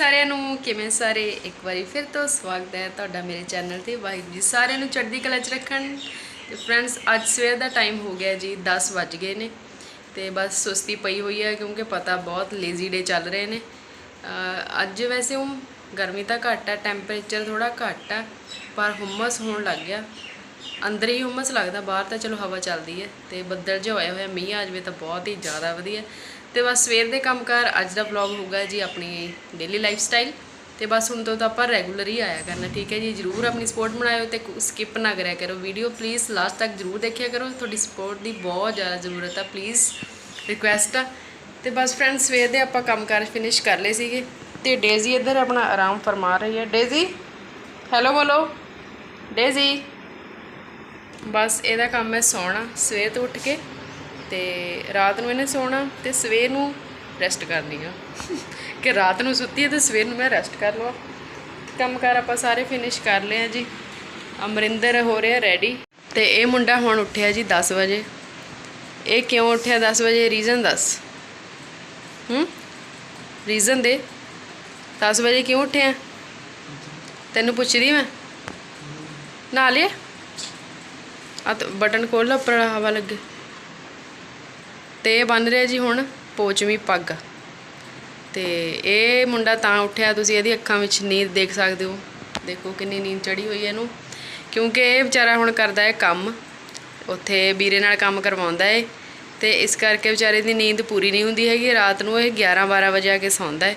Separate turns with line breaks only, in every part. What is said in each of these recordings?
ਸਾਰਿਆਂ ਨੂੰ ਕਿਵੇਂ ਸਾਰੇ? ਇੱਕ ਵਾਰੀ ਫਿਰ ਤੋਂ ਸਵਾਗਤ ਹੈ ਤੁਹਾਡਾ ਮੇਰੇ ਚੈਨਲ ਤੇ। ਵਾਹਿਗੁਰੂ ਜੀ ਸਾਰਿਆਂ ਨੂੰ ਚੜ੍ਹਦੀ ਕਲਾ 'ਚ ਰੱਖਣ। ਤੇ ਫਰੈਂਡਸ ਅੱਜ ਸਵੇਰ ਦਾ ਟਾਈਮ ਹੋ ਗਿਆ ਜੀ 10 ਵੱਜ ਗਏ ਨੇ। ਤੇ ਬਸ ਸੁਸਤੀ ਪਈ ਹੋਈ ਹੈ ਕਿਉਂਕਿ ਪਤਾ ਬਹੁਤ ਲੇਜ਼ੀ ਡੇ ਚੱਲ ਰਹੇ ਨੇ। ਅੱਜ ਵੈਸੇ ਉਹ ਗਰਮੀ ਤਾਂ ਘੱਟ ਹੈ ਟੈਂਪਰੇਚਰ ਥੋੜਾ ਘੱਟ ਹੈ, ਪਰ ਹੁਮਸ ਹੋਣ ਲੱਗ ਗਿਆ। ਅੰਦਰ ਹੀ ਹੁਮਸ ਲੱਗਦਾ, ਬਾਹਰ ਤਾਂ ਚਲੋ ਹਵਾ ਚੱਲਦੀ ਹੈ। ਤੇ ਬੱਦਲ ਜਿਹਾ ਹੋਇਆ ਹੋਇਆ, ਮੀਂਹ ਆ ਜਾਵੇ ਤਾਂ ਬਹੁਤ ਹੀ ਜ਼ਿਆਦਾ ਵਧੀਆ। ਤੇ ਬਸ ਸਵੇਰ ਦੇ ਕੰਮਕਾਰ ਅੱਜ ਦਾ ਵਲੌਗ ਹੋਊਗਾ ਜੀ ਆਪਣੀ ਡੇਲੀ ਲਾਈਫ ਸਟਾਈਲ ਤੇ ਬਸ ਹੁਣ ਤੋਂ ਤਾਂ ਆਪਾਂ ਰੈਗੂਲਰ ਹੀ ਆਇਆ ਕਰਨਾ, ਠੀਕ ਹੈ ਜੀ? ਜਰੂਰ ਆਪਣੀ ਸਪੋਰਟ ਬਣਾਇਓ ਤੇ ਸਕਿਪ ਨਾ ਕਰਿਆ ਕਰੋ ਵੀਡੀਓ ਪਲੀਜ਼ ਲਾਸਟ ਤੱਕ ਜਰੂਰ ਦੇਖਿਆ ਕਰੋ। ਤੁਹਾਡੀ ਸਪੋਰਟ ਦੀ ਬਹੁਤ ਜ਼ਿਆਦਾ ਜ਼ਰੂਰਤ ਆ ਪਲੀਜ਼ ਰਿਕੁਐਸਟ ਆ। ਤੇ ਬਸ ਫਰੈਂਡਸ ਸਵੇਰ ਦੇ ਆਪਾਂ ਕੰਮਕਾਰ ਫਿਨਿਸ਼ ਕਰ ਲਏ ਸੀਗੇ। ਤੇ ਡੇਜ਼ੀ ਇੱਧਰ ਆਪਣਾ ਆਰਾਮ ਫਰਮਾ ਰਹੀ ਹੈ। ਡੇਜ਼ੀ ਹੈਲੋ ਬੋਲੋ। ਡੇਜ਼ੀ ਬਸ ਇਹਦਾ ਕੰਮ ਹੈ ਸੌਣਾ, ਸਵੇਰ ਤੋਂ ਉੱਠ ਕੇ। ਤੇ ਰਾਤ ਨੂੰ ਇਹਨੇ ਸੌਣਾ ਤੇ ਸਵੇਰ ਨੂੰ ਰੈਸਟ ਕਰਨੀ ਆ। ਕਿ ਰਾਤ ਨੂੰ ਸੁੱਤੀ ਹੈ ਤੇ ਸਵੇਰ ਨੂੰ ਮੈਂ ਰੈਸਟ ਕਰ ਲਵਾਂ। ਕੰਮ ਕਾਰ ਆਪਾਂ ਸਾਰੇ ਫਿਨਿਸ਼ ਕਰ ਲਏ ਆ ਜੀ। ਅਮਰਿੰਦਰ ਹੋ ਰਿਹਾ ਰੈਡੀ ਤੇ ਇਹ ਮੁੰਡਾ ਹੁਣ ਉੱਠਿਆ ਜੀ 10 ਵਜੇ। ਇਹ ਕਿਉਂ ਉੱਠਿਆ 10 ਵਜੇ? ਰੀਜ਼ਨ ਦੱਸ। ਹੂੰ? ਰੀਜ਼ਨ ਦੇ। 10 ਵਜੇ ਕਿਉਂ ਉੱਠਿਆ? ਤੈਨੂੰ ਪੁੱਛਦੀ ਮੈਂ? ਨਾ ਲਿਆ? ਆ ਬਟਨ ਖੋਲ ਲਾ, ਉੱਪਰ ਹਵਾ ਲੱਗੇ। ਤੇ ਇਹ ਬਣ ਰਿਹਾ ਜੀ ਹੁਣ ਪੋਚਵੀਂ ਪੱਗ। ਤੇ ਇਹ ਮੁੰਡਾ ਤਾਂ ਉੱਠਿਆ, ਤੁਸੀਂ ਇਹਦੀ ਅੱਖਾਂ ਵਿੱਚ ਨੀਂਦ ਦੇਖ ਸਕਦੇ ਹੋ। ਦੇਖੋ ਕਿੰਨੀ ਨੀਂਦ ਚੜੀ ਹੋਈ ਹੈ ਇਹਨੂੰ। ਕਿਉਂਕਿ ਇਹ ਵਿਚਾਰਾ ਹੁਣ ਕਰਦਾ ਹੈ ਕੰਮ। ਉੱਥੇ ਵੀਰੇ ਨਾਲ ਕੰਮ ਕਰਵਾਉਂਦਾ ਹੈ ਤੇ ਇਸ ਕਰਕੇ ਵਿਚਾਰੇ ਦੀ ਨੀਂਦ ਪੂਰੀ ਨਹੀਂ ਹੁੰਦੀ ਹੈਗੀ। ਰਾਤ ਨੂੰ ਇਹ 11 12 ਵਜੇ ਆ ਕੇ ਸੌਂਦਾ ਹੈ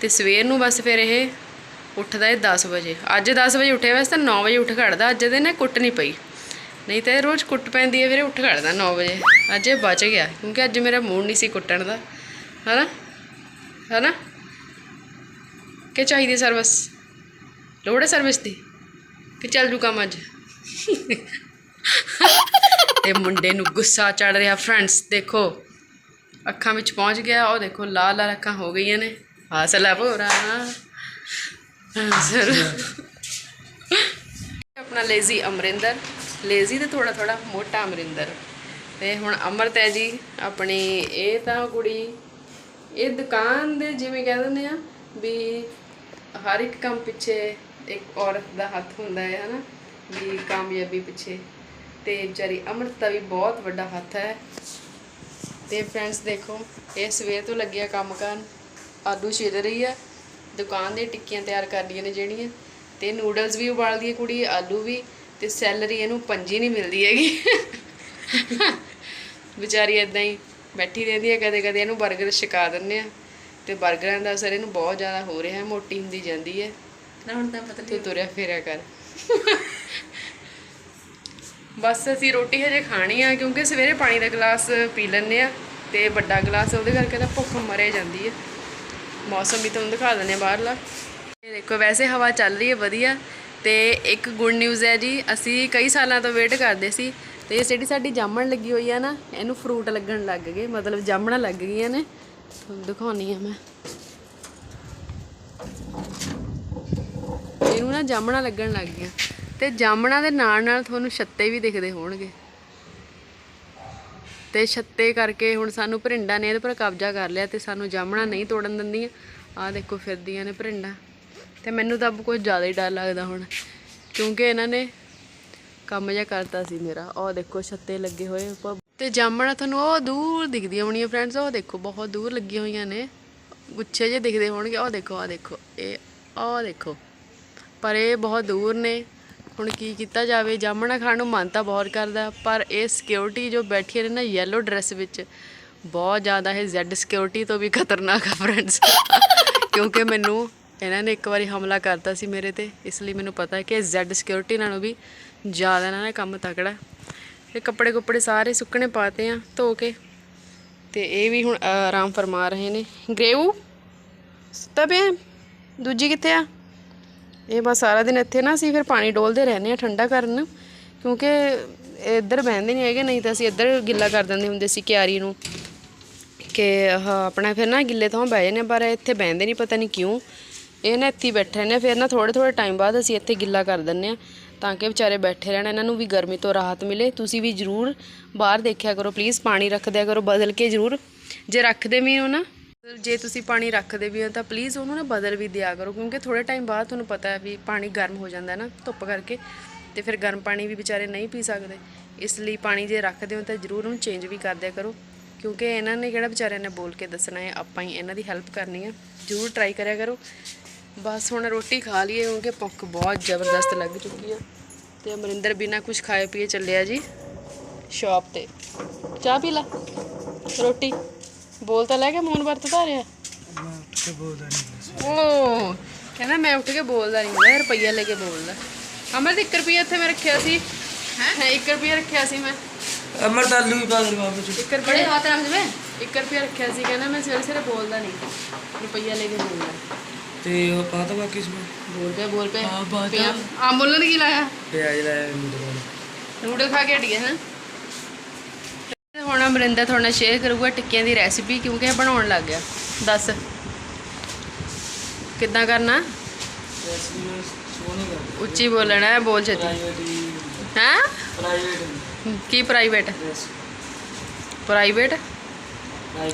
ਤੇ ਸਵੇਰ ਨੂੰ ਬਸ ਫਿਰ ਇਹ ਉੱਠਦਾ ਹੈ 10 ਵਜੇ। ਅੱਜ 10 ਵਜੇ ਉੱਠਿਆ, ਵੈਸੇ ਤਾਂ 9 ਵਜੇ ਉੱਠ ਖੜਦਾ। ਅੱਜ ਦੇ ਨਾ ਕੁੱਟ ਨਹੀਂ ਪਈ। ਨਹੀਂ ਤਾਂ ਇਹ ਰੋਜ਼ ਕੁੱਟ ਪੈਂਦੀ ਹੈ ਵੀਰੇ ਉੱਠ ਖੜਦਾ 9 ਵਜੇ। ਅੱਜ ਇਹ ਬਚ ਗਿਆ ਕਿਉਂਕਿ ਅੱਜ ਮੇਰਾ ਮੂਡ ਨਹੀਂ ਸੀ ਕੁੱਟਣ ਦਾ। ਹਨਾ? ਹਨਾ? ਕਿ ਚਾਹੀਦੀ ਸਰਵਿਸ ਲੋੜ ਹੈ ਸਰਵਿਸ ਦੀ? ਕਿ ਚੱਲ ਜੂ ਕੰਮ ਅੱਜ? ਤੇ ਮੁੰਡੇ ਨੂੰ ਗੁੱਸਾ ਚੜ ਰਿਹਾ ਫਰੈਂਡਸ ਦੇਖੋ। ਅੱਖਾਂ ਵਿੱਚ ਪਹੁੰਚ ਗਿਆ ਉਹ ਦੇਖੋ ਲਾਲ ਲਾਲ ਅੱਖਾਂ ਹੋ ਗਈਆਂ ਨੇ। ਹਾਸਲਾ ਭੋਰਾ। ਸਰ ਆਪਣਾ ਲੇਜ਼ੀ ਅਮਰਿੰਦਰ। ਲੇਜ਼ੀ ਤੇ ਥੋੜਾ ਥੋੜਾ ਮੋਟਾ ਅਮਰਿੰਦਰ। ਤੇ ਹੁਣ ਅਮਰਤ ਹੈ ਜੀ, ਆਪਣੀ ਇਹ ਤਾਂ ਕੁੜੀ, ਇਹ ਦੁਕਾਨ ਦੇ ਜਿਵੇਂ ਕਹਿ ਦਿੰਦੇ ਆ ਵੀ ਹਰ ਇੱਕ ਕੰਮ ਪਿੱਛੇ ਇੱਕ ਔਰਤ ਦਾ ਹੱਥ ਹੁੰਦਾ ਹੈ, ਹਨਾ, ਵੀ ਕਾਮਯਾਬੀ ਪਿੱਛੇ। ਤੇ ਵਿਚਾਰੀ ਅਮਰਤ ਦਾ ਵੀ ਬਹੁਤ ਵੱਡਾ ਹੱਥ ਹੈ। ਤੇ ਫਰੈਂਡਸ ਦੇਖੋ, ਇਹ ਸਵੇਰ ਤੋਂ ਲੱਗਿਆ ਕੰਮ ਕਰਨ, ਆਲੂ ਛਿਲ ਰਹੀ ਆ ਦੁਕਾਨ ਦੇ ਟਿੱਕੀਆਂ ਤਿਆਰ ਕਰਦੀਆਂ ਨੇ ਜਿਹੜੀਆਂ। ਤੇ ਨੂਡਲਸ ਵੀ ਉਬਾਲਦੀ ਹੈ ਕੁੜੀ, ਆਲੂ ਵੀ। ਤੇ ਸੈਲਰੀ ਇਹਨੂੰ ਪੰਜੀ ਨਹੀਂ ਮਿਲਦੀ ਹੈਗੀ। ਵਿਚਾਰੀ ਇਦਾਂ ਹੀ ਬੈਠੀ ਰਹਿੰਦੀ ਹੈ ਕਦੇ ਕਦੇ ਇਹਨੂੰ 버ਗਰ ਛਕਾ ਦਿੰਨੇ ਆ ਤੇ 버ਗਰਾਂ ਦਾ ਅਸਰ ਇਹਨੂੰ ਬਹੁਤ ਜ਼ਿਆਦਾ ਹੋ ਰਿਹਾ ਹੈ ਮੋਟੀ ਹੁੰਦੀ ਜਾਂਦੀ ਹੈ।
ਨਾ ਹੁਣ ਤਾਂ ਪਤਾ
ਤੂੰ ਤੁਰਿਆ ਫੇਰਿਆ ਕਰ। ਬਸ ਅਸੀਂ ਰੋਟੀ ਹਜੇ ਖਾਣੀ ਆ ਕਿਉਂਕਿ ਸਵੇਰੇ ਪਾਣੀ ਦਾ ਗਲਾਸ ਪੀ ਲੈਂਦੇ ਆ ਤੇ ਵੱਡਾ ਗਲਾਸ ਉਹਦੇ ਕਰਕੇ ਤਾਂ ਭੁੱਖ ਮਰੇ ਜਾਂਦੀ ਹੈ। ਮੌਸਮ ਵੀ ਤੁਹਾਨੂੰ ਦਿਖਾ ਦਿੰਦੇ ਆ ਬਾਹਰਲਾ। ਇਹ ਦੇਖੋ ਵੈਸੇ ਹਵਾ ਚੱਲ ਰਹੀ ਹੈ ਵਧੀਆ। ਤੇ ਇੱਕ ਗੁੱਡ ਨਿਊਜ਼ ਹੈ ਜੀ, ਅਸੀਂ ਕਈ ਸਾਲਾਂ ਤੋਂ ਵੇਟ ਕਰਦੇ ਸੀ ਤੇ ਇਹ ਜਿਹੜੀ ਸਾਡੀ ਜਾਮਣ ਲੱਗੀ ਹੋਈ ਆ ਨਾ, ਇਹਨੂੰ ਫਰੂਟ ਲੱਗਣ ਲੱਗ ਗਏ, ਮਤਲਬ ਜਾਮਣਾਂ ਲੱਗ ਗਈਆਂ ਨੇ। ਤੁਹਾਨੂੰ ਦਿਖਾਉਣੀ ਆ ਮੈਂ। ਇਹਨੂੰ ਨਾ ਜਾਮਣਾਂ ਲੱਗਣ ਲੱਗ ਗਈਆਂ। ਤੇ ਜਾਮਣਾਂ ਦੇ ਨਾਲ ਨਾਲ ਤੁਹਾਨੂੰ ਛੱਤੇ ਵੀ ਦਿਖਦੇ ਹੋਣਗੇ। ਤੇ ਛੱਤੇ ਕਰਕੇ ਹੁਣ ਸਾਨੂੰ ਭਰਿੰਡਾਂ ਨੇ ਇਹਦੇ ਪਰ ਕਬਜ਼ਾ ਕਰ ਲਿਆ ਤੇ ਸਾਨੂੰ ਜਾਮਣਾ ਨਹੀਂ ਤੋੜਨ ਦਿੰਦੀਆਂ। ਆਹ ਦੇਖੋ ਫਿਰਦੀਆਂ ਨੇ ਭਰਿੰਡਾਂ। ਤੇ ਮੈਨੂੰ ਤਾਂ ਕੁਝ ਜ਼ਿਆਦਾ ਹੀ ਡਰ ਲੱਗਦਾ ਹੁਣ, ਕਿਉਂਕਿ ਇਹਨਾਂ ਨੇ ਕੰਮ ਜਿਹਾ ਕਰਤਾ ਸੀ ਮੇਰਾ। ਉਹ ਦੇਖੋ, ਛੱਤੇ ਲੱਗੇ ਹੋਏ ਉੱਪਰ ਤੇ ਜਾਮਣਾਂ ਤੁਹਾਨੂੰ ਉਹ ਦੂਰ ਦਿਖਦੀਆਂ ਹੋਣੀਆਂ ਫਰੈਂਡਸ ਉਹ ਦੇਖੋ, ਬਹੁਤ ਦੂਰ ਲੱਗੀਆਂ ਹੋਈਆਂ ਨੇ। ਗੁੱਛੇ ਜਿਹੇ ਦਿਖਦੇ ਹੋਣਗੇ। ਉਹ ਦੇਖੋ ਆ ਦੇਖੋ, ਇਹ ਉਹ ਦੇਖੋ। ਪਰ ਇਹ ਬਹੁਤ ਦੂਰ ਨੇ। ਹੁਣ ਕੀ ਕੀਤਾ ਜਾਵੇ, ਜਾਮਣਾ ਖਾਣ ਨੂੰ ਮਨ ਤਾਂ ਬਹੁਤ ਕਰਦਾ, ਪਰ ਇਹ ਸਿਕਿਉਰਿਟੀ ਜੋ ਬੈਠੀ ਨੇ ਨਾ ਯੈਲੋ ਡਰੈਸ ਵਿੱਚ, ਬਹੁਤ ਜ਼ਿਆਦਾ ਇਹ ਜ਼ੈਡ ਸਿਕਿਉਰਿਟੀ ਤੋਂ ਵੀ ਖਤਰਨਾਕ ਆ ਫਰੈਂਡਸ ਕਿਉਂਕਿ ਮੈਨੂੰ ਇਹਨਾਂ ਨੇ ਇੱਕ ਵਾਰੀ ਹਮਲਾ ਕਰਤਾ ਸੀ ਮੇਰੇ ਤੇ ਇਸ ਲਈ ਮੈਨੂੰ ਪਤਾ ਹੈ ਕਿ ਜ਼ੈਡ ਸਿਕਿਉਰਿਟੀ ਨਾਲੋਂ ਵੀ ਜ਼ਿਆਦਾ ਇਹਨਾਂ ਨੇ ਕੰਮ ਤਕੜਾ। ਇਹ ਕੱਪੜੇ ਕੁੱਪੜੇ ਸਾਰੇ ਸੁੱਕਣੇ ਪਾਤੇ ਆ ਧੋ ਕੇ। ਤੇ ਇਹ ਵੀ ਹੁਣ ਆਰਾਮ ਫਰਮਾ ਰਹੇ ਨੇ। ਗ੍ਰੇਵੂ ਸੁੱਤਾ ਪਿਆ ਦੂਜੀ ਕਿੱਥੇ ਆ? ਇਹ ਬਸ ਸਾਰਾ ਦਿਨ ਇੱਥੇ ਨਾ ਅਸੀਂ ਫਿਰ ਪਾਣੀ ਡੋਲਦੇ ਰਹਿੰਦੇ ਆ ਠੰਡਾ ਕਰਨ। ਕਿਉਂਕਿ ਇੱਧਰ ਬਹਿੰਦੇ ਨਹੀਂ ਹੈਗੇ ਨਹੀਂ ਤਾਂ ਅਸੀਂ ਇੱਧਰ ਗਿੱਲਾ ਕਰ ਦਿੰਦੇ ਹੁੰਦੇ ਸੀ ਕਿਆਰੀ ਨੂੰ। ਕਿ ਆਹ ਆਪਣਾ ਫਿਰ ਨਾ ਗਿੱਲੇ ਤੋਂ ਬਹਿ ਜਾਂਦੇ ਹਾਂ, ਪਰ ਇੱਥੇ ਬਹਿੰਦੇ ਨਹੀਂ ਪਤਾ ਨਹੀਂ ਕਿਉਂ। ਇਹ ਨਾ ਇੱਥੇ ਹੀ ਬੈਠੇ ਰਹਿੰਦੇ ਆ, ਫਿਰ ਨਾ ਥੋੜੇ ਥੋੜੇ ਟਾਈਮ ਬਾਅਦ ਅਸੀਂ ਇੱਥੇ ਗਿੱਲਾ ਕਰ ਦਿੰਦੇ ਆ। ਤਾਂ ਕਿ ਵਿਚਾਰੇ ਬੈਠੇ ਰਹਿਣ ਇਹਨਾਂ ਨੂੰ ਵੀ ਗਰਮੀ ਤੋਂ ਰਾਹਤ ਮਿਲੇ। ਤੁਸੀਂ ਵੀ ਜ਼ਰੂਰ ਬਾਹਰ ਦੇਖਿਆ ਕਰੋ ਪਲੀਜ਼ ਪਾਣੀ ਰੱਖਦਿਆ ਕਰੋ ਬਦਲ ਕੇ ਜ਼ਰੂਰ। ਜੇ ਰੱਖਦੇ ਵੀ ਹੋ ਨਾ ਜੇ ਤੁਸੀਂ ਪਾਣੀ ਰੱਖਦੇ ਵੀ ਹੋ ਤਾਂ ਪਲੀਜ਼ ਉਹਨੂੰ ਨਾ ਬਦਲ ਵੀ ਦਿਆ ਕਰੋ। ਕਿਉਂਕਿ ਥੋੜੇ ਟਾਈਮ ਬਾਅਦ ਤੁਹਾਨੂੰ ਪਤਾ ਹੈ ਵੀ ਪਾਣੀ ਗਰਮ ਹੋ ਜਾਂਦਾ ਨਾ ਧੁੱਪ ਕਰਕੇ। ਤੇ ਫਿਰ ਗਰਮ ਪਾਣੀ ਵੀ ਵਿਚਾਰੇ ਨਹੀਂ ਪੀ ਸਕਦੇ। ਇਸ ਲਈ ਪਾਣੀ ਜੇ ਰੱਖਦੇ ਹੋ ਤਾਂ ਜ਼ਰੂਰ ਉਹਨੂੰ ਚੇਂਜ ਵੀ ਕਰ ਦਿਆ ਕਰੋ। ਕਿਉਂਕਿ ਇਹਨਾਂ ਨੇ ਕਿਹੜਾ ਵਿਚਾਰਿਆਂ ਨੇ ਬੋਲ ਕੇ ਦੱਸਣਾ ਹੈ ਆਪਾਂ ਹੀ ਇਹਨਾਂ ਦੀ ਹੈਲਪ ਕਰਨੀ ਹੈ। ਜ਼ਰੂਰ ਟਰਾਈ ਕਰਿਆ ਕਰੋ। ਬਸ ਹੁਣ ਰੋਟੀ ਖਾ ਲਈਏ ਕਿਉਂਕਿ ਭੁੱਖ ਬਹੁਤ ਜ਼ਬਰਦਸਤ ਲੱਗ ਚੁੱਕੀ ਆ ਤੇ ਅਮਰਿੰਦਰ ਬਿਨਾ ਕੁਝ ਖਾਏ ਪੀਏ ਚੱਲਿਆ ਜੀ ਸ਼ਾਪ ਤੇ ਚਾਹ ਪੀ ਲਾ ਰੋਟੀ ਬੋਲ ਤਾਂ ਲੈ ਕੇ ਮੂੰਹ ਵਰਤਦਾ ਰਿਹਾ
ਮੈਂ ਉੱਠ ਕੇ ਬੋਲਦਾ ਨਹੀਂ
ਓ ਕਹਿੰਦਾ ਮੈਂ ਉੱਠ ਕੇ ਬੋਲਦਾ ਨਹੀਂ ਮੈਂ ਰੁਪਈਆ ਲੈ ਕੇ ਬੋਲਦਾ ਅਮਰ 1 ਰੁਪਈਆ ਇੱਥੇ ਮੈਂ ਰੱਖਿਆ ਸੀ ਹੈ 1 ਰੁਪਈਆ ਰੱਖਿਆ ਸੀ ਮੈਂ
ਅਮਰ ਤਾਂ ਆਲੂ ਵੀ ਪਾ ਦੇ ਬਾਬੂ ਜੀ
1 ਰੁਪਈਆ ਹੱਥ ਰੱਖ ਜਵੇਂ 1 ਰੁਪਈਆ ਰੱਖਿਆ ਸੀ ਕਹਿੰਦਾ ਮੈਂ ਸਵੇਰੇ ਸਵੇਰੇ ਬੋਲਦਾ ਨਹੀਂ ਰੁਪਈਆ ਲੈ ਕੇ ਬੋਲਦਾ
ਤੇ ਉਹ ਪਾ ਤਾ ਬਾਕੀ ਇਸਮੇ
ਬੋਲ ਪੇ ਬੋਲ ਪੇ
ਹਾਂ, ਬਾਤ
ਪਿਆ ਆ ਮੁੱਲ ਨੇ ਕੀ ਲਾਇਆ?
ਪਿਆਜ ਲਾਇਆ ਮੀਟ
ਨੂਡਲ ਖਾ ਕੇ ਹਟ ਹੈ? ਹੁਣ ਅਮਰਿੰਦਰ ਤੁਹਾਡੇ ਨਾਲ ਸ਼ੇਅਰ ਕਰੂਗਾ ਟਿੱਕੀਆਂ ਦੀ ਰੈਸਿਪੀ ਕਿਉਂਕਿ ਇਹ ਬਣਾਉਣ ਲੱਗ ਗਿਆ। ਦੱਸ। ਕਿੱਦਾਂ ਕਰਨਾ?
ਸੋਨੀ
ਉੱਚੀ ਬੋਲਣਾ ਹੈ ਬੋਲ ਛੇਤੀ।
ਪ੍ਰਾਈਵੇਟ
ਹੈ।
ਪ੍ਰਾਈਵੇਟ
ਕੀ ਪ੍ਰਾਈਵੇਟ ਪ੍ਰਾਈਵੇਟ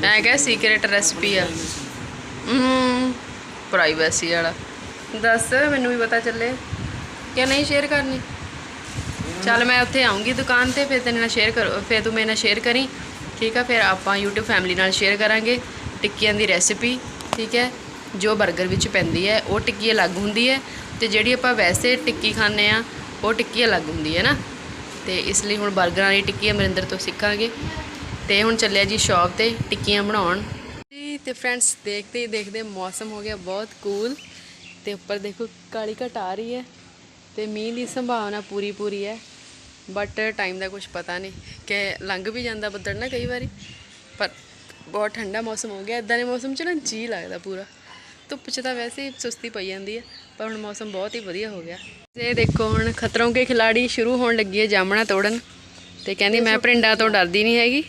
ਐ ਕਹੇ ਸੀਕ੍ਰੇਟ ਰੈਸਿਪੀ ਆ। ਪ੍ਰਾਈਵੇਸੀ ਵਾਲਾ। ਦੱਸ, ਮੈਨੂੰ ਵੀ ਪਤਾ ਚੱਲੇ। ਕਿ ਨਹੀਂ ਸ਼ੇਅਰ ਕਰਨੀ? ਚੱਲ ਮੈਂ ਉੱਥੇ ਆਉਂਗੀ ਦੁਕਾਨ ਤੇ, ਫਿਰ ਤੇਰੇ ਨਾਲ ਸ਼ੇਅਰ ਕਰੋ, ਫਿਰ ਤੂੰ ਮੇਰੇ ਨਾਲ ਸ਼ੇਅਰ ਕਰੀ, ਠੀਕ ਆ? ਫਿਰ ਆਪਾਂ YouTube ਫੈਮਿਲੀ ਨਾਲ ਸ਼ੇਅਰ ਕਰਾਂਗੇ, ਟਿੱਕੀਆਂ ਦੀ ਰੈਸਿਪੀ ਠੀਕ ਹੈ? ਜੋ 버ਗਰ ਵਿੱਚ ਪੈਂਦੀ ਹੈ, ਉਹ ਟਿੱਕੀ ਅਲੱਗ ਹੁੰਦੀ ਹੈ, ਤੇ ਜਿਹੜੀ ਆਪਾਂ ਵੈਸੇ ਟਿੱਕੀ ਖਾਂਦੇ ਆ ਉਹ ਟਿੱਕੀ ਅਲੱਗ ਹੁੰਦੀ ਹੈ ਨਾ? ਤੇ ਇਸ ਲਈ ਹੁਣ 버ਗਰਾਂ ਦੀ ਟਿੱਕੀ ਅਮਰਿੰਦਰ ਤੋਂ ਸਿੱਖਾਂਗੇ। ਤੇ ਹੁਣ ਚੱਲਿਆ ਜੀ ਸ਼ਾਪ ਤੇ ਟਿੱਕੀਆਂ ਬਣਾਉਣ। ਤੇ ਫਰੈਂਡਸ ਦੇਖਦੇ ਹੀ ਦੇਖਦੇ ਮੌਸਮ ਹੋ ਗਿਆ ਬਹੁਤ ਕੂਲ ਤੇ ਉੱਪਰ ਦੇਖੋ ਕਾਲੀ ਘਟ ਆ ਰਹੀ ਹੈ ਤੇ ਮੀਂਹ ਦੀ ਸੰਭਾਵਨਾ ਪੂਰੀ ਪੂਰੀ ਹੈ। ਬਟ ਟਾਈਮ ਦਾ ਕੁਝ ਪਤਾ ਨਹੀਂ ਕਿ ਲੰਘ ਵੀ ਜਾਂਦਾ ਬੱਦਲ ਨਾ ਕਈ ਵਾਰੀ ਪਰ ਬਹੁਤ ਠੰਡਾ ਮੌਸਮ ਹੋ ਗਿਆ। ਇਦਾਂ ਦੇ ਮੌਸਮ 'ਚ ਨਾ ਜੀ ਲੱਗਦਾ ਪੂਰਾ। ਧੁੱਪ 'ਚ ਤਾਂ ਵੈਸੇ ਹੀ ਸੁਸਤੀ ਪਈ ਜਾਂਦੀ ਹੈ ਪਰ ਹੁਣ ਮੌਸਮ ਬਹੁਤ ਹੀ ਵਧੀਆ ਹੋ ਗਿਆ। ਤੇ ਦੇਖੋ ਹੁਣ ਖਤਰੋਂ ਕੇ ਖਿਲਾੜੀ ਸ਼ੁਰੂ ਹੋਣ ਲੱਗੀ ਹੈ ਜਾਮਣਾ ਤੋੜਨ। ਤੇ ਕਹਿੰਦੀ ਮੈਂ ਪਰਿੰਡਾ ਤੋਂ ਡਰਦੀ ਨਹੀਂ ਹੈਗੀ।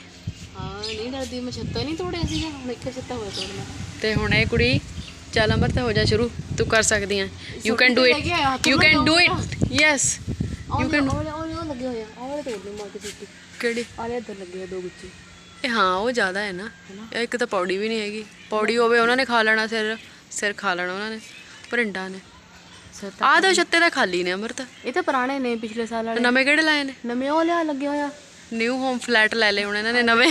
ਡਰਦੀ ਮੈਂ ਛੱਤਾ ਨਹੀਂ ਤੋੜਿਆ ਸੀਗਾ ਹੁਣ ਇੱਥੇ ਛੱਤਾ ਹੋਇਆ ਤੋੜਨਾ
ਤੇ ਹੁਣ ਇਹ ਕੁੜੀ ਚੱਲ ਅਮਰ ਤਾਂ ਹੋ ਜਾ ਸ਼ੁਰੂ ਤੂੰ ਕਰ ਸਕਦੀ ਹੈ
you can
do
it
you can
do.
It yes
you can ਉਹ ਉਹ ਉਹ ਲੱਗੇ ਹੋਏ ਆ। ਆਹ ਵਾਲੇ ਤੋੜ ਦੇ ਮਾਰ ਕੇ ਸਿੱਟੀ।
ਕਿਹੜੀ?
ਆਲੇ ਇੱਧਰ ਲੱਗੇ ਆ ਦੋ ਗੁੱਚੇ।
ਇਹ ਹਾਂ ਉਹ ਜ਼ਿਆਦਾ ਹੈ ਨਾ। ਇੱਕ ਤਾਂ ਪੌੜੀ ਵੀ ਨਹੀਂ ਹੈਗੀ। ਪੌੜੀ ਹੋਵੇ ਉਹਨਾਂ ਨੇ ਖਾ ਲੈਣਾ ਸਿਰ ਸਿਰ ਖਾ ਲੈਣਾ ਉਹਨਾਂ ਨੇ ਪਰਿੰਡਾ ਨੇ। ਆਹ ਤਾਂ ਛੱਤੇ ਤਾਂ ਖਾਲੀ ਨੇ ਅਮਰਤ।
ਇਹ ਤਾਂ ਪੁਰਾਣੇ ਨੇ ਪਿਛਲੇ ਸਾਲ ਵਾਲੇ।
ਨਵੇਂ ਕਿਹੜੇ ਲਾਏ ਨੇ?
ਨਵੇਂ ਉਹ ਲਿਆ ਲੱਗੇ ਹੋਇਆ
ਨਿਊ ਹੋਮ ਫਲੈਟ ਲੈ ਲਏ ਹੁਣ ਇਹਨਾਂ ਨੇ ਨਵੇਂ।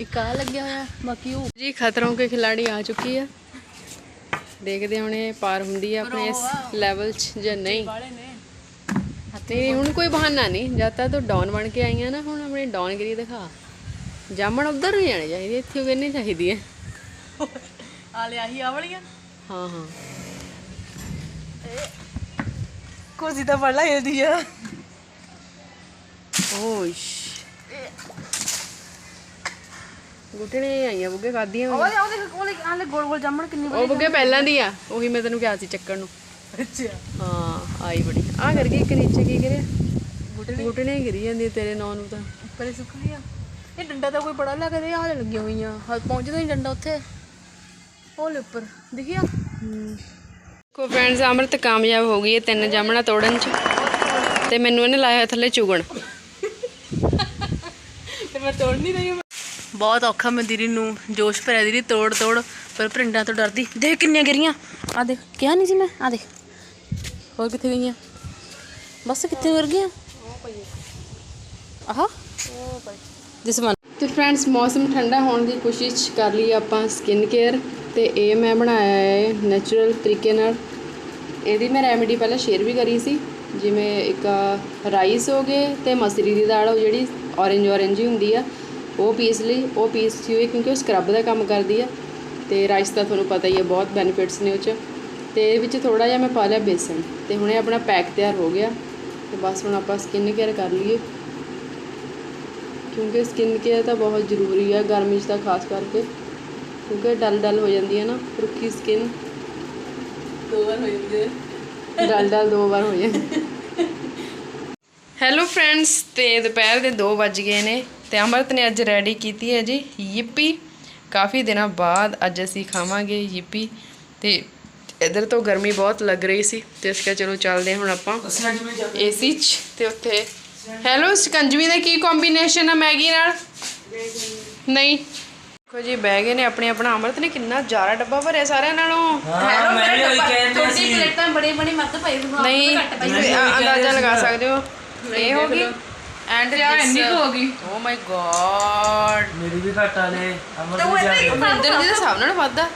ਇੱਕ ਆ ਲੱਗਿਆ ਹੋਇਆ ਬਾਕੀ ਉਹ
ਜੀ ਖਤਰੋਂ ਕੇ ਖਿਲਾੜੀ ਆ ਚੁੱਕੀ ਆ। ਦੇਖਦੇ ਹੁਣ ਇਹ ਪਾਰ ਹੁੰਦੀ ਆ ਆਪਣੇ ਇਸ ਲੈਵਲ 'ਚ ਜਾਂ ਨਹੀਂ। ਤੇ ਹੁਣ ਕੋਈ ਬਹਾਨਾ ਨਹੀਂ ਜਦ ਤੂੰ ਡਾਊਨ ਬਣ ਕੇ ਆਈ ਆ ਨਾ ਹੁਣ ਆਪਣੀ ਡਾਊਨਗਿਰੀ ਦਿਖਾ। ਜਾਮਣ ਉਧਰ ਨਹੀਂ ਜਾਣੀ ਚਾਹੀਦੀ ਇੱਥੇ ਉਹ ਨਹੀਂ ਚਾਹੀਦੀ ਹੈ
ਆਲੇ ਆਹੀ ਆ ਵਾਲੀਆਂ।
ਹਾਂ ਹਾਂ।
ਕੋਸੀ ਤਾਂ ਲਾ ਇਹਦੀ ਆ।
ਓਸ਼। ਗੁੱਟਣੇ ਆਈਆਂ ਬੁੱਗੇ ਖਾਦੀਆਂ
ਉਹ ਉਹ ਦੇਖ ਉਹ ਦੇਖ ਆਲੇ ਗੋਲ ਗੋਲ ਜਾਮਣ ਕਿੰਨੀ
ਉਹ ਬੁੱਗੇ ਪਹਿਲਾਂ ਦੀ ਆ ਉਹੀ ਮੈਂ ਤੈਨੂੰ ਕਿਹਾ ਸੀ ਚੱਕਣ ਨੂੰ।
ਅੱਛਾ।
ਹਾਂ ਆਈ ਬੜੀ। ਆ ਕਰ ਗਈ ਇੱਕ ਨੀਚੇ ਕੀ ਕਰਿਆ? ਗੁੱਟਣੇ। ਗੁੱਟਣੇ ਗਿਰੀ ਜਾਂਦੀ ਤੇਰੇ ਨਾਂ ਨੂੰ ਤਾਂ।
ਉੱਪਰੇ ਸੁੱਕ ਗਿਆ ਇਹ ਡੰਡਾ ਤਾਂ ਕੋਈ ਬੜਾ ਲੱਗਦਾ ਹਾਲੇ ਲੱਗੀਆਂ ਹੋਈਆਂ। ਹੱਥ ਪਹੁੰਚਦਾ ਨਹੀਂ ਡੰਡਾ ਉੱਥੇ। ਉਹ ਲੈ ਉੱਪਰ ਦਿਖਿਆ?
ਕੋ ਫਰੈਂਡਸ ਅਮਰਤ ਕਾਮਯਾਬ ਹੋ ਗਈ ਹੈ ਤਿੰਨ ਜਾਮਣਾ ਤੋੜਨ ਚ। ਤੇ ਮੈਨੂੰ ਇਹਨੇ ਲਾਇਆ ਥੱਲੇ ਚੁਗਣ।
ਤੇ ਮੈਂ ਤੋੜ ਨਹੀਂ। ਰਹੀ ਬਹੁਤ ਔਖਾ ਮੈਂ ਦੀਦੀ ਨੂੰ ਜੋਸ਼ ਭਰਿਆ, ਦੀਦੀ ਤੋੜ ਤੋੜ, ਪਰ ਭਰਿੰਡਾਂ ਤੋਂ ਡਰਦੀ। ਦੇਖ ਕਿੰਨੀਆਂ ਗਿਰੀਆਂ। ਆ ਦੇਖ, ਕਿਹਾ ਨਹੀਂ ਸੀ ਮੈਂ? ਆ ਦੇਖ। ਹੋਰ ਕਿੱਥੇ ਗਈਆਂ? ਬਸ ਕਿੱਥੇ ਗਿਰ ਗਈਆਂ? ਆਹਾ।
ਜਿਸ ਮਨ ਤੇ ਫਰੈਂਡਸ ਮੌਸਮ ਠੰਡਾ ਹੋਣ ਦੀ ਕੋਸ਼ਿਸ਼ ਕਰ ਲਈ ਆਪਾਂ ਸਕਿਨ ਕੇਅਰ ਤੇ ਇਹ ਮੈਂ ਬਣਾਇਆ ਹੈ ਨੈਚੁਰਲ ਤਰੀਕੇ ਨਾਲ। ਇਹਦੀ ਮੈਂ ਰੈਮੇਡੀ ਪਹਿਲਾਂ ਸ਼ੇਅਰ ਵੀ ਕਰੀ ਸੀ, ਜਿਵੇਂ ਇੱਕ ਰਾਈਸ ਹੋ ਗਏ ਤੇ ਮਸਰੀ ਦੀ ਦਾਲ ਹੋ ਜਿਹੜੀ ਔਰੇਂਜ ਔਰੇਂਜ ਹੀ ਹੁੰਦੀ ਆ ਉਹ ਪੀਸ ਲਈ ਉਹ ਪੀਸ ਹੋਈ ਕਿਉਂਕਿ ਉਹ ਸਕਰਬ ਦਾ ਕੰਮ ਕਰਦੀ ਆ ਤੇ ਰਾਈਸ ਦਾ ਤੁਹਾਨੂੰ ਪਤਾ ਹੀ ਹੈ ਬਹੁਤ ਬੈਨੀਫਿਟਸ ਨੇ ਉਹ 'ਚ। ਤੇ ਇਹਦੇ ਵਿੱਚ ਥੋੜਾ ਜਿਹਾ ਮੈਂ ਪਾ ਲਿਆ ਬੇਸਨ ਤੇ ਹੁਣੇ ਆਪਣਾ ਪੈਕ ਤਿਆਰ ਹੋ ਗਿਆ। ਤੇ ਬਸ ਹੁਣ ਆਪਾਂ ਸਕਿਨ ਕੇਅਰ ਕਰ ਲਈਏ। ਕਿਉਂਕਿ ਸਕਿਨ ਕੇਅਰ ਤਾਂ ਬਹੁਤ ਜ਼ਰੂਰੀ ਆ ਗਰਮੀ 'ਚ ਤਾਂ ਖਾਸ ਕਰਕੇ। ਕਿਉਂਕਿ ਡਲ ਡਲ ਹੋ ਜਾਂਦੀ ਹੈ ਨਾ ਰੁੱਖੀ ਸਕਿਨ
ਦੋ ਵਾਰ ਹੋ ਜਾਂਦੇ
ਡਲ ਡਲ ਦੋ ਵਾਰ ਹੋ ਜਾਂਦੀ। ਹੈਲੋ ਫਰੈਂਡਸ ਤੇ ਦੁਪਹਿਰ ਦੇ 2 ਵੱਜ ਗਏ ਨੇ। ਤੇ ਅਮਰਤ ਨੇ ਅੱਜ ਰੈਡੀ ਕੀਤੀ ਹੈ ਜੀ ਯਿੱਪੀ। ਕਾਫੀ ਦਿਨਾਂ ਬਾਅਦ ਅੱਜ ਅਸੀਂ ਖਾਵਾਂਗੇ ਯਿੱਪੀ। ਤੇ ਇਧਰ ਤੋਂ ਗਰਮੀ ਬਹੁਤ ਲੱਗ ਰਹੀ ਸੀ ਤੇ ਇਸ ਕਰਕੇ ਚਲੋ ਚੱਲਦੇ ਹਾਂ ਹੁਣ ਆਪਾਂ ਏਸੀ ਚ ਤੇ ਉੱਥੇ। ਹੈਲੋ ਸਕੰਜਵੀ ਦਾ ਕੀ ਕੰਬੀਨੇਸ਼ਨ ਆ ਮੈਗੀ ਨਾਲ? ਨਹੀਂ। ਦੇਖੋ ਜੀ ਬਹਿ ਗਏ ਨੇ ਆਪਣੇ ਆਪਣਾ ਅੰਮ੍ਰਿਤ ਨੇ ਕਿੰਨਾ ਜ਼ਿਆਦਾ ਡੱਬਾ ਭਰਿਆ ਸਾਰਿਆਂ ਨਾਲੋਂ।
ਹਾਂ ਮੈਂ ਵੀ ਉਹੀ ਕਹਿੰਦਾ
ਛੋਟੀ
ਸੀ।
ਪਲੇਟਾਂ ਬੜੀ ਬੜੀ ਮੱਤ ਪਈ
ਨਹੀਂ ਅੰਦਾਜ਼ਾ ਲਗਾ ਸਕਦੇ ਹੋ। ਇਹ ਹੋ ਗਈ? ਐਂਡ
ਯਾਰ ਇੰਨੀ ਕੁ ਹੋ ਗਈ।
ਓ ਮਾਈ ਗॉड
ਮੇਰੀ ਵੀ ਘੱਟ ਆ ਲੈ ਅਮਰ ਦੀ ਜ਼ਿਆਦਾ
ਮਨਿੰਦਰ ਜੀ ਦੇ ਹਿਸਾਬ ਨਾਲ ਵੱਧਦਾ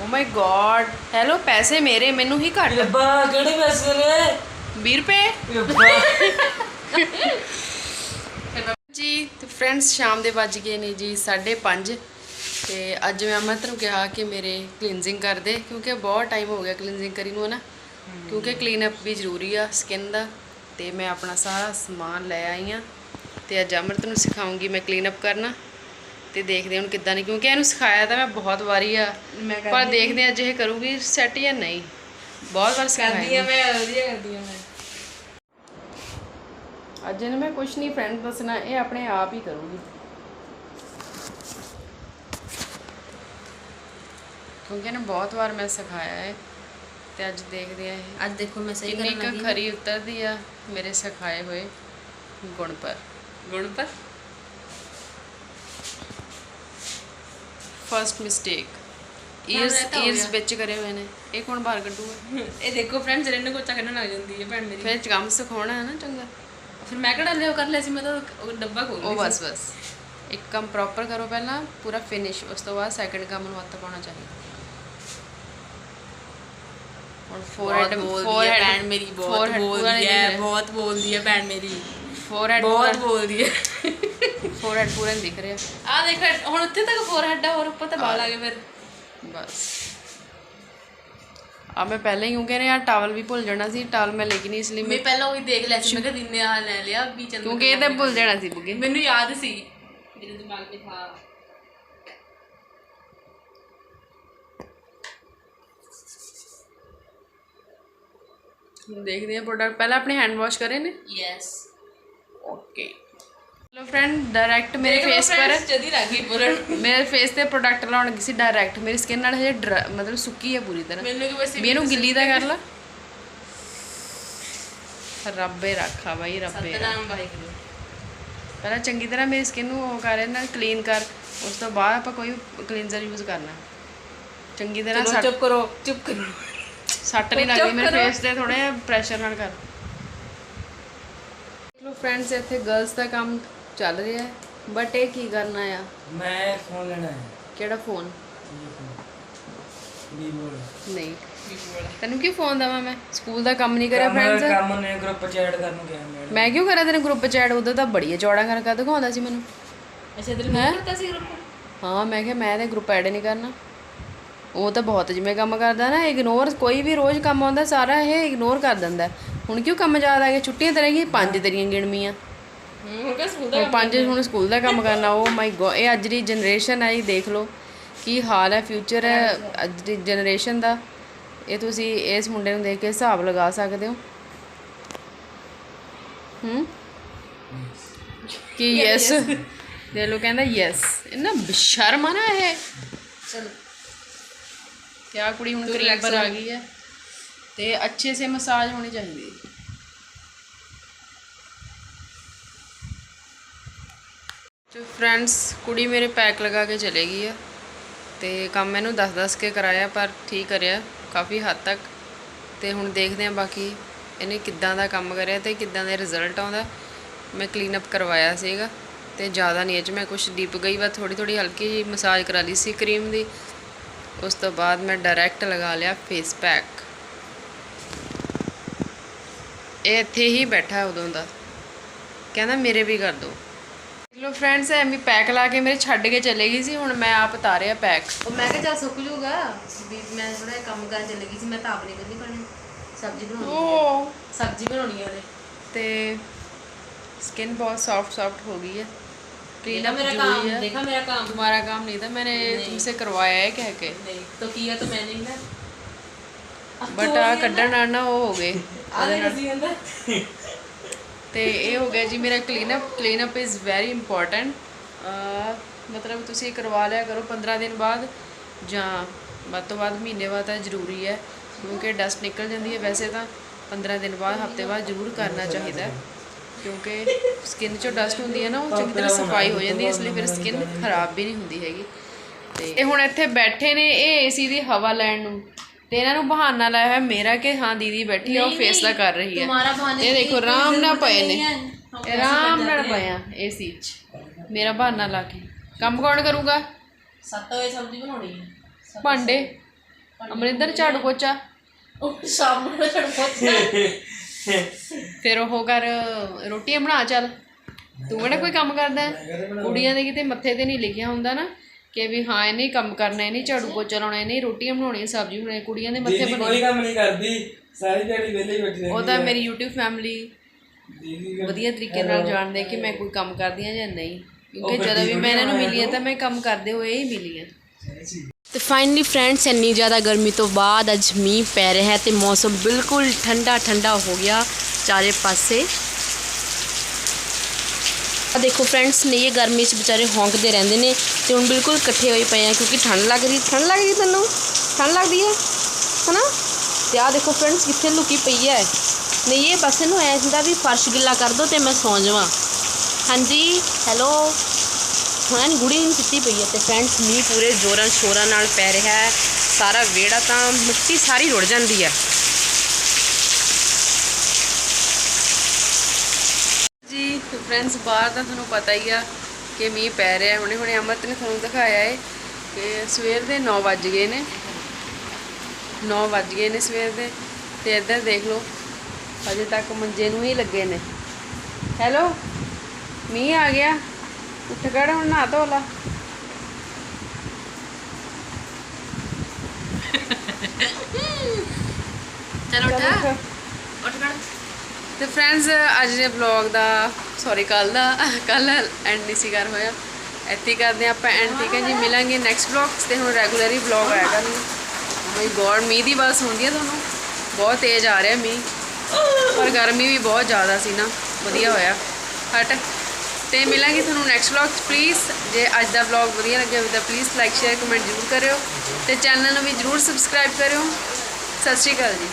ਓ ਮਾਈ ਗॉड ਹੈਲੋ ਪੈਸੇ ਮੇਰੇ ਮੈਨੂੰ ਹੀ ਘੱਟ।
ਰੱਬਾ ਕਿਹੜੇ ਪੈਸੇ ਨੇ?
20 ਰੁਪਏ।
ਰੱਬਾ
ਜੀ ਤੇ ਫਰੈਂਡਸ ਸ਼ਾਮ ਦੇ ਵੱਜ ਗਏ ਨੇ ਜੀ 5:30 ਤੇ ਅੱਜ ਮੈਂ ਅਮਰਤ ਨੂੰ ਕਿਹਾ ਕਿ ਮੇਰੇ ਕਲੀਨਜ਼ਿੰਗ ਕਰ ਦੇ ਕਿਉਂਕਿ ਬਹੁਤ ਟਾਈਮ ਹੋ ਗਿਆ ਕਲੀਨਜ਼ਿੰਗ ਕਰੀ ਨੂੰ ਨਾ ਕਿਉਂਕਿ ਕਲੀਨ ਅਪ ਵੀ ਜ਼ਰੂਰੀ ਆ ਸਕਿਨ ਦਾ। ਤੇ ਮੈਂ ਆਪਣਾ ਸਾਰਾ ਸਮਾਨ ਲੈ ਆਈ ਆ ਤੇ ਅੱਜ ਅਮਰਤ ਨੂੰ ਸਿਖਾਉਂਗੀ ਮੈਂ ਕਲੀਨ ਅਪ ਕਰਨਾ ਤੇ ਦੇਖਦੇ ਹਾਂ ਹੁਣ ਕਿੱਦਾਂ ਨਹੀਂ ਕਿਉਂਕਿ ਇਹਨੂੰ ਸਿਖਾਇਆ ਤਾਂ ਮੈਂ ਬਹੁਤ ਵਾਰੀ ਆ ਪਰ ਦੇਖਦੇ ਹਾਂ ਅੱਜ ਇਹ ਕਰੂਗੀ ਸੈੱਟ ਜਾਂ ਨਹੀਂ। ਬਹੁਤ ਵਾਰ ਸਿਖਾਇਆ
ਮੈਂ ਵਧੀਆ ਕਰਦੀ ਆ ਮੈਂ।
ਅੱਜ ਇਹਨੂੰ ਮੈਂ ਕੁਝ ਨਹੀਂ ਫਰੈਂਡ ਦੱਸਣਾ ਇਹ ਆਪਣੇ ਆਪ ਹੀ ਕਰੂਗੀ। ਕਿਉਂਕਿ ਇਹਨੂੰ ਬਹੁਤ ਵਾਰ ਮੈਂ ਸਿਖਾਇਆ ਹੈ ਤੇ ਅੱਜ ਦੇਖਦੇ ਆ ਇਹ।
ਅੱਜ ਦੇਖੋ ਮੈਂ ਸਹੀ
ਕਿੰਨੀ
ਕਰਨ
ਕੁ
ਲੱਗੀ
ਖਰੀ ਉਤਰਦੀ ਆ ਮੇਰੇ ਸਿਖਾਏ ਹੋਏ ਗੁਣ ਪਰ। ਗੁਣ ਪਰ? ਫਰਸਟ ਮਿਸਟੇਕ
ਇਹ ਤਾਂ ਹੋ
ਈਅਰਸ
ਗਿਆ।
ਵਿੱਚ ਕਰੇ ਹੋਏ ਨੇ। ਇਹ ਕੌਣ ਬਾਹਰ ਕੱਢੂਗਾ?
ਇਹ ਦੇਖੋ ਫਰੈਂਡਸ ਰੇਨ ਕੋਚਾ ਕੱਢਣ ਲੱਗ ਜਾਂਦੀ ਹੈ ਭੈਣ ਮੇਰੀ।
ਫਿਰ ਕੰਮ ਸਿਖਾਉਣਾ ਹੈ ਨਾ ਚੰਗਾ।
ਫਿਰ ਮੈਂ ਕਿਹੜਾ ਲਿਓ ਕਰ ਲਿਆ ਸੀ ਮੈਂ ਤਾਂ ਉਹ ਡੱਬਾ ਖੋਲ
ਉਹ ਬਸ ਬਸ। ਇੱਕ ਕੰਮ ਪ੍ਰੋਪਰ ਕਰੋ ਪਹਿਲਾਂ ਪੂਰਾ ਫਿਨਿਸ਼ ਉਸ ਤੋਂ ਬਾਅਦ ਸੈਕੰਡ ਕੰਮ ਨੂੰ ਹੱਥ ਪਾਉਣਾ ਚਾਹੀਦਾ। ਫੋਰਹੈਡ ਫੋਰਹੈਡ
ਭੈਣ ਮੇਰੀ ਬਹੁਤ ਬੋਲਦੀ ਹੈ ਬਹੁਤ ਬੋਲਦੀ ਹੈ ਭੈਣ ਮੇਰੀ।
ਫੋਰਹੈਡ
ਬਹੁਤ ਬੋਲਦੀ ਹੈ।
ਫੋਰਹੈਡ ਪੂਰਾ ਨਹੀਂ ਦਿਖ ਰਿਹਾ।
ਆ ਦੇਖ ਹੁਣ ਉੱਥੇ ਤੱਕ ਫੋਰਹੈਡ ਆ ਹੋਰ ਉੱਪਰ ਤਾਂ ਵਾਲ ਆ ਗਏ ਫਿਰ।
ਬਸ। ਆ ਮੈਂ ਪਹਿਲਾਂ ਹੀ ਕਿਉਂਕਿ ਨੇ ਆ ਟਾਵਲ ਵੀ ਭੁੱਲ ਜਾਣਾ ਸੀ ਟਾਵਲ ਮੈਂ ਲੈ ਕੇ ਨਹੀਂ ਇਸ ਲਈ
ਮੈਂ ਪਹਿਲਾਂ ਉਹੀ ਦੇਖ ਲਿਆ ਸੀ ਮੈਂ ਕਿਹਾ ਦਿਨੇ ਆ ਲੈ ਲਿਆ ਵੀ ਚੰਦ
ਕਿਉਂਕਿ ਇਹ ਤਾਂ ਭੁੱਲ ਜਾਣਾ ਸੀ ਬੁਗੇ।
ਮੈਨੂੰ ਯਾਦ ਸੀ। ਮੇਰੇ ਦਿਮਾਗ 'ਚ ਥਾ।
ਦੇਖਦੇ ਹਾਂ ਪ੍ਰੋਡਕਟ ਪਹਿਲਾਂ ਆਪਣੇ ਹੈਂਡ ਵਾਸ਼ ਕਰੇ ਨੇ?
Yes
okay hello friend direct ਮੇਰੇ ਫੇਸ ਪਰ
ਜਦੀ ਲੱਗ ਗਈ ਪੁਰਨ
ਮੇਰੇ ਫੇਸ ਤੇ ਪ੍ਰੋਡਕਟ ਲਾਉਣ ਗਈ ਸੀ ਡਾਇਰੈਕਟ ਮੇਰੀ ਸਕਿਨ ਨਾਲ ਹਜੇ ਮਤਲਬ ਸੁੱਕੀ ਹੈ ਪੂਰੀ ਤਰ੍ਹਾਂ।
ਮੈਨੂੰ ਕਿ ਬਸ
ਵੀ ਇਹਨੂੰ ਗਿੱਲੀ ਦਾ ਕਰ ਲਾ। ਰੱਬੇ ਰੱਖਾ ਬਾਈ ਰੱਬੇ
ਵਾਹਿਗੁਰੂ।
ਪਹਿਲਾਂ ਚੰਗੀ ਤਰ੍ਹਾਂ ਮੇਰੀ ਸਕਿਨ ਨੂੰ ਉਹ ਕਰ ਇਹਨਾਂ ਕਲੀਨ ਕਰ। ਉਸ ਤੋਂ ਬਾਅਦ ਆਪਾਂ ਕੋਈ ਕਲੀਨਜ਼ਰ ਯੂਜ਼ ਕਰਨਾ। ਚੰਗੀ ਤਰ੍ਹਾਂ
ਚੁੱਪ ਕਰੋ ਚੁੱਪ ਕਰੋ।
ਸੱਟ ਨਹੀਂ ਲੱਗਦੀ ਮੇਰੇ ਫੇਸ ਤੇ ਥੋੜਾ ਜਿਹਾ ਪ੍ਰੈਸ਼ਰ ਨਾਲ ਕਰ। ਲੋ ਫਰੈਂਡਸ ਇੱਥੇ ਗਰਲਸ ਦਾ ਕੰਮ ਚੱਲ ਰਿਹਾ ਹੈ ਬਟ ਇਹ ਕੀ ਕਰਨਾ ਆ?
ਮੈਂ ਫੋਨ ਲੈਣਾ ਹੈ।
ਕਿਹੜਾ ਫੋਨ ਨਹੀਂ। ਤੈਨੂੰ ਕੀ ਫੋਨ ਦਵਾਂ ਮੈਂ? ਸਕੂਲ ਦਾ ਕੰਮ ਨਹੀਂ ਕਰਿਆ ਫਰੈਂਡਸ
ਕੰਮ ਨੇ ਗਰੁੱਪ ਚ ਐਡ ਕਰਨ ਨੂੰ ਗਿਆ ਮੈਂ
ਮੈਂ ਕਿਉਂ ਕਰਾਂ ਤੇਰੇ ਗਰੁੱਪ ਚ ਐਡ ਉਦੋਂ ਤਾਂ ਬੜੀਆਂ ਚੌੜਾ ਕਰਕੇ ਦਿਖਾਉਂਦਾ ਸੀ ਮੈਨੂੰ।
ਅੱਛਾ ਤੇਰੇ ਨਾਲ ਕਰਤਾ ਸੀ ਗਰੁੱਪ
ਹਾਂ ਮੈਂ ਕਿਹਾ ਮੈਂ ਤੇ ਗਰੁੱਪ ਐਡ ਨਹੀਂ ਕਰਨਾ। ਉਹ ਤਾਂ ਬਹੁਤ ਜਿਵੇਂ ਕੰਮ ਕਰਦਾ ਨਾ ਇਗਨੋਰ ਕੋਈ ਵੀ ਰੋਜ਼ ਕੰਮ ਆਉਂਦਾ ਸਾਰਾ ਇਹ ਇਗਨੋਰ ਕਰ ਦਿੰਦਾ। ਹੁਣ ਕਿਉਂ ਕੰਮ ਜ਼ਿਆਦਾ ਆ ਗਿਆ ਛੁੱਟੀਆਂ ਤੇ ਰਹਿ ਗਈ ਪੰਜ ਤੇਰੀਆਂ ਗਿਣਵੀਆਂ।
ਹੂੰ ਕਾ ਸਕੂਲ
ਹੁਣ ਪੰਜ ਹੁਣ ਸਕੂਲ ਦਾ ਕੰਮ ਕਰਨਾ ਓ ਮਾਈ ਗੋ ਇਹ ਅੱਜ ਦੀ ਜਨਰੇਸ਼ਨ ਹੈ ਜੀ ਦੇਖ ਲਓ ਕੀ ਹਾਲ ਹੈ ਫਿਊਚਰ ਹੈ ਅੱਜ ਦੀ ਜਨਰੇਸ਼ਨ ਦਾ। ਇਹ ਤੁਸੀਂ ਇਸ ਮੁੰਡੇ ਨੂੰ ਦੇਖ ਕੇ ਹਿਸਾਬ ਲਗਾ ਸਕਦੇ ਹੋ। ਹੂੰ? ਕੀ ਯੈਸ ਦੇ ਲੋ ਕਹਿੰਦਾ ਯੈਸ ਇਹਨਾਂ ਸ਼ਰਮ ਆ ਨਾ ਇਹ।
ਚਲੋ।
ਕਿਆ ਕੁੜੀ ਹੁਣ ਕਰੀਮ ਪਰ ਆ ਗਈ। ਹੈ ਤੇ ਅੱਛੇ ਸੇ ਮਸਾਜ ਹੋਣੀ ਚਾਹੀਦੀ ਹੈ। ਜੋ ਫਰੈਂਡਸ ਕੁੜੀ ਮੇਰੇ ਪੈਕ ਲਗਾ ਕੇ ਚਲੇ ਗਈ ਆ ਤੇ ਕੰਮ ਇਹਨੂੰ ਦੱਸ ਦੱਸ ਕੇ ਕਰਾਇਆ ਪਰ ਠੀਕ ਕਰਿਆ ਕਾਫੀ ਹੱਦ ਤੱਕ। ਤੇ ਹੁਣ ਦੇਖਦੇ ਆ ਬਾਕੀ ਇਹਨੇ ਕਿੱਦਾਂ ਦਾ ਕੰਮ ਕਰਿਆ ਤੇ ਕਿੱਦਾਂ ਦਾ ਰਿਜ਼ਲਟ ਆਉਂਦਾ। ਮੈਂ ਕਲੀਨ ਅਪ ਕਰਵਾਇਆ ਸੀਗਾ ਤੇ ਜ਼ਿਆਦਾ ਨਹੀਂ 'ਚ ਮੈਂ ਕੁਝ ਡੀਪ ਗਈ ਬਸ ਥੋੜੀ ਥੋੜੀ ਹਲਕੀ ਜਿਹੀ ਮਸਾਜ ਕਰਾ ਲਈ ਸੀ ਕਰੀਮ ਦੀ। ਉਸ ਤੋਂ ਬਾਅਦ ਮੈਂ ਡਾਇਰੈਕਟ ਲਗਾ ਲਿਆ ਫੇਸ ਪੈਕ ਇਹ ਇੱਥੇ ਹੀ ਬੈਠਾ ਉਦੋਂ ਦਾ। ਕਹਿੰਦਾ ਮੇਰੇ ਵੀ ਕਰ ਦਿਓ ਲੋ ਫਰੈਂਡਸ ਐਮੀ ਪੈਕ ਲਾ ਕੇ ਮੇਰੇ ਛੱਡ ਕੇ ਚਲੇ ਗਈ ਸੀ ਹੁਣ ਮੈਂ ਆਪ ਤਾਰਿਆ ਪੈਕ
ਉਹ ਮੈਂ ਕਿਹਾ ਚਾ ਸੁੱਕ ਜੂਗਾ ਵੀ ਮੈਂ ਥੋੜਾ ਕੰਮ ਕਰ ਚਲੇ ਗਈ ਸੀ ਮੈਂ ਤਾਂ ਆਪਣੀ ਕਰਨੀ ਪਾਣੀ ਸਬਜ਼ੀ ਬਣਾਉਣੀ ਸਬਜ਼ੀ ਬਣਾਉਣੀ ਹੈ
ਤੇ ਸਕਿਨ ਬਹੁਤ ਸੌਫਟ ਸੌਫਟ ਹੋ ਗਈ ਹੈ
देखा
अप
मेरा
जरूरी
काम
है
देखा मेरा काम
तुम्हारा काम नहीं था मैंने तुमसे करवाया है कह के
नहीं तो किया तो मैंने ही ना
ਬਟ ਆ ਕੱਢਣ ਨਾਲ ਨਾ ਉਹ ਹੋ ਗਏ
आधे नसी अंदर
ਤੇ ਇਹ ਹੋ ਗਿਆ ਜੀ ਮੇਰਾ clean up clean up is very important ਮਤਲਬ ਤੁਸੀਂ ਕਰਵਾ ਲਿਆ ਕਰੋ 15 ਦਿਨ ਬਾਅਦ ਜਾਂ ਵੱਧ ਤੋਂ ਵੱਧ ਮਹੀਨੇ ਬਾਅਦ ਤਾਂ ਜ਼ਰੂਰੀ ਹੈ ਕਿਉਂਕਿ ਡਸਟ ਨਿਕਲ ਜਾਂਦੀ ਹੈ ਵੈਸੇ ਤਾਂ 15 ਦਿਨ ਬਾਅਦ ਹਫਤੇ ਬਾਅਦ ਜ਼ਰੂਰ ਕਰਨਾ ਚਾਹੀਦਾ ਹੈ ਕਿਉਂਕਿ ਸਕਿਨ 'ਚੋਂ ਡਸਟ ਹੁੰਦੀ ਹੈ ਨਾ ਉਹ ਚੰਗੀ ਤਰ੍ਹਾਂ ਸਫ਼ਾਈ ਹੋ ਜਾਂਦੀ ਹੈ ਇਸ ਲਈ ਫਿਰ ਸਕਿਨ ਖਰਾਬ ਵੀ ਨਹੀਂ ਹੁੰਦੀ ਹੈਗੀ। ਤੇ ਇਹ ਹੁਣ ਇੱਥੇ ਬੈਠੇ ਨੇ ਇਹ ਏਸੀ ਦੀ ਹਵਾ ਲੈਣ ਨੂੰ। ਤੇ ਇਹਨਾਂ ਨੂੰ ਬਹਾਨਾ ਲਾਇਆ ਹੋਇਆ ਮੇਰਾ ਕਿ ਹਾਂ ਦੀਦੀ ਬੈਠੀ ਆ ਉਹ ਫੇਸ ਦਾ ਕਰ ਰਹੀ ਹੈ। ਇਹ ਦੇਖੋ ਆਰਾਮ ਨਾਲ ਪਏ ਨੇ। ਆਰਾਮ ਨਾਲ ਪਏ ਆ ਏਸੀ 'ਚ। ਮੇਰਾ ਬਹਾਨਾ ਲਾ ਕੇ। ਕੰਮ ਕੌਣ ਕਰੂਗਾ?
7 ਵਜੇ ਸਬਜ਼ੀ ਬਣਾਉਣੀ ਹੈ।
ਭਾਂਡੇ। ਅਮਰਿੰਦਰ ਝਾੜੂ ਪੋਚਾ।
ਉਹ ਸ਼ਾਮ ਨੂੰ ਛੜ
ਫਿਰ ਉਹ ਕਰ ਰੋਟੀਆਂ ਬਣਾ ਚੱਲ। ਤੂੰ ਕਿਹੜਾ ਕੋਈ ਕੰਮ ਕਰਦਾ। ਹੈ? ਕੁੜੀਆਂ ਦੇ ਕਿਤੇ ਮੱਥੇ ਤੇ ਨਹੀਂ ਲਿਖਿਆ ਹੁੰਦਾ ਨਾ ਕਿ ਵੀ ਹਾਂ ਇਹਨੇ ਹੀ ਕੰਮ ਕਰਨਾ ਇਹਨੇ ਹੀ ਝਾੜੂ ਪੋਚਾ ਲਾਉਣਾ ਇਹਨੇ ਹੀ ਰੋਟੀਆਂ ਬਣਾਉਣੀਆਂ ਸਬਜ਼ੀ ਬਣਾਉਣੀ ਕੁੜੀਆਂ ਦੇ ਮੱਥੇ
ਦੀਦੀ
ਬਣੇ।
ਕੋਈ ਕੰਮ ਨਹੀਂ ਕਰਦੀ ਸਾਰੀ ਦਿਹਾੜੀ ਵਿਹਲੇ ਹੀ ਬੈਠੀ
ਉਹ
ਰਹਿੰਦੀ
ਤਾਂ ਮੇਰੀ YouTube ਫੈਮਿਲੀ
ਦੀਦੀ
ਵਧੀਆ ਤਰੀਕੇ ਨਾਲ ਜਾਣਦੇ ਕਿ ਮੈਂ ਕੋਈ ਕੰਮ ਕਰਦੀ ਹਾਂ ਜਾਂ ਨਹੀਂ। ਕਿਉਂਕਿ ਜਦੋਂ ਵੀ ਮੈਂ ਇਹਨਾਂ ਨੂੰ ਮਿਲੀ ਹਾਂ ਤਾਂ। ਮੈਂ ਕੰਮ ਕਰਦੇ ਹੋਏ ਹੀ ਮਿਲੀ ਹਾਂ ਤੇ ਫਾਈਨਲੀ ਫਰੈਂਡਸ ਇੰਨੀ ਜ਼ਿਆਦਾ ਗਰਮੀ ਤੋਂ ਬਾਅਦ ਅੱਜ ਮੀਂਹ ਪੈ ਰਿਹਾ ਹੈ ਤੇ ਮੌਸਮ ਬਿਲਕੁਲ ਠੰਡਾ ਠੰਡਾ ਹੋ ਗਿਆ ਚਾਰੇ ਪਾਸੇ। ਆ ਦੇਖੋ ਫਰੈਂਡਸ ਨੇ ਇਹ ਗਰਮੀ 'ਚ ਵਿਚਾਰੇ ਹੌਂਕਦੇ ਰਹਿੰਦੇ ਨੇ ਤੇ ਹੁਣ ਬਿਲਕੁਲ ਇਕੱਠੇ ਹੋਏ ਪਏ ਆ ਕਿਉਂਕਿ ਠੰਡ ਲੱਗ ਰਹੀ, ਠੰਡ ਲੱਗ ਰਹੀ ਤੈਨੂੰ? ਠੰਡ ਲੱਗਦੀ ਹੈ? ਹਨਾ? ਤੇ ਆ ਦੇਖੋ ਫਰੈਂਡਸ ਕਿੱਥੇ ਲੁਕੀ ਪਈ ਹੈ। ਨਹੀਂ, ਇਹ ਬਸ ਇਹਨੂੰ ਐ ਹੁੰਦਾ ਵੀ ਫਰਸ਼ ਗਿੱਲਾ ਕਰ ਦੋ ਤੇ ਮੈਂ ਸੌਂ ਜਾਵਾਂ। ਹਾਂਜੀ ਹੈਲੋ ਹੁਣ ਗੁੜੀ ਨਹੀਂ ਸੁੱਤੀ ਪਈ ਹੈ ਤੇ ਫਰੈਂਡਸ, ਮੀਂਹ ਪੂਰੇ ਜ਼ੋਰਾਂ ਸ਼ੋਰਾਂ ਨਾਲ ਪੈ ਰਿਹਾ ਹੈ। ਸਾਰਾ ਵਿਹੜਾ ਤਾਂ ਮਿੱਟੀ ਸਾਰੀ ਰੁੜ ਜਾਂਦੀ ਹੈ। ਜੀ, ਫਰੈਂਡਸ, ਬਾਹਰ ਦਾ ਤੁਹਾਨੂੰ ਪਤਾ ਹੀ ਆ ਕਿ ਮੀਂਹ ਪੈ ਰਿਹਾ ਹੁਣੇ ਹੁਣੇ ਅਮਰਤ ਨੇ ਤੁਹਾਨੂੰ ਦਿਖਾਇਆ ਹੈ ਕਿ ਸਵੇਰ ਦੇ 9 ਵੱਜ ਗਏ ਨੇ। 9 ਵੱਜ ਗਏ ਨੇ ਸਵੇਰ ਦੇ ਤੇ ਇੱਧਰ ਦੇਖ ਲਓ ਅਜੇ ਤੱਕ ਮੰਜੇ ਨੂੰ ਹੀ ਲੱਗੇ ਨੇ। ਹੈਲੋ, ਮੀਂਹ ਆ ਗਿਆ? ਉੱਠ ਖੜ ਹੁਣ ਨਹਾ ਧੋ ਲਾ?
ਚਲੋ
ਉੱਠ।
ਉੱਠ। ਖੜ
ਤੇ ਫਰੈਂਡਸ ਅੱਜ ਦੇ ਵਲੌਗ ਦਾ ਸੌਰੀ ਕੱਲ ਦਾ ਕੱਲ ਐਂਡ ਨਹੀਂ ਸੀ ਕਰ ਹੋਇਆ। ਇੱਥੇ ਕਰਦੇ ਆਪਾਂ ਐਂਡ ਠੀਕ ਹੈ ਜੀ? ਮਿਲਾਂਗੇ ਨੈਕਸਟ ਵਲੌਗਸ ਤੇ ਹੁਣ ਰੈਗੂਲਰ ਹੀ ਵਲੌਗ ਆਇਆ ਕਰਨ ਮਾਈ ਗੋਡ ਮੀਂਹ ਦੀ ਬਸ ਹੁੰਦੀ ਹੈ ਤੁਹਾਨੂੰ। ਬਹੁਤ ਤੇਜ਼ ਆ ਰਿਹਾ ਮੀਂਹ। ਪਰ ਗਰਮੀ ਵੀ ਬਹੁਤ ਜ਼ਿਆਦਾ ਸੀ ਨਾ। ਵਧੀਆ ਹੋਇਆ। ਹਟ। ਤੇ ਮਿਲਾਂਗੇ ਤੁਹਾਨੂੰ ਨੈਕਸਟ ਵਲੌਗ ਪਲੀਜ਼ ਜੇ ਅੱਜ ਦਾ ਵਲੌਗ ਵਧੀਆ ਲੱਗਿਆ ਹੋਵੇ ਤਾਂ ਪਲੀਜ਼ ਲਾਈਕ ਸ਼ੇਅਰ ਕਮੈਂਟ ਜ਼ਰੂਰ ਕਰਿਓ ਤੇ ਚੈਨਲ ਨੂੰ ਵੀ ਜ਼ਰੂਰ ਸਬਸਕ੍ਰਾਈਬ ਕਰਿਓ। ਸਤਿ ਸ਼੍ਰੀ ਅਕਾਲ ਜੀ।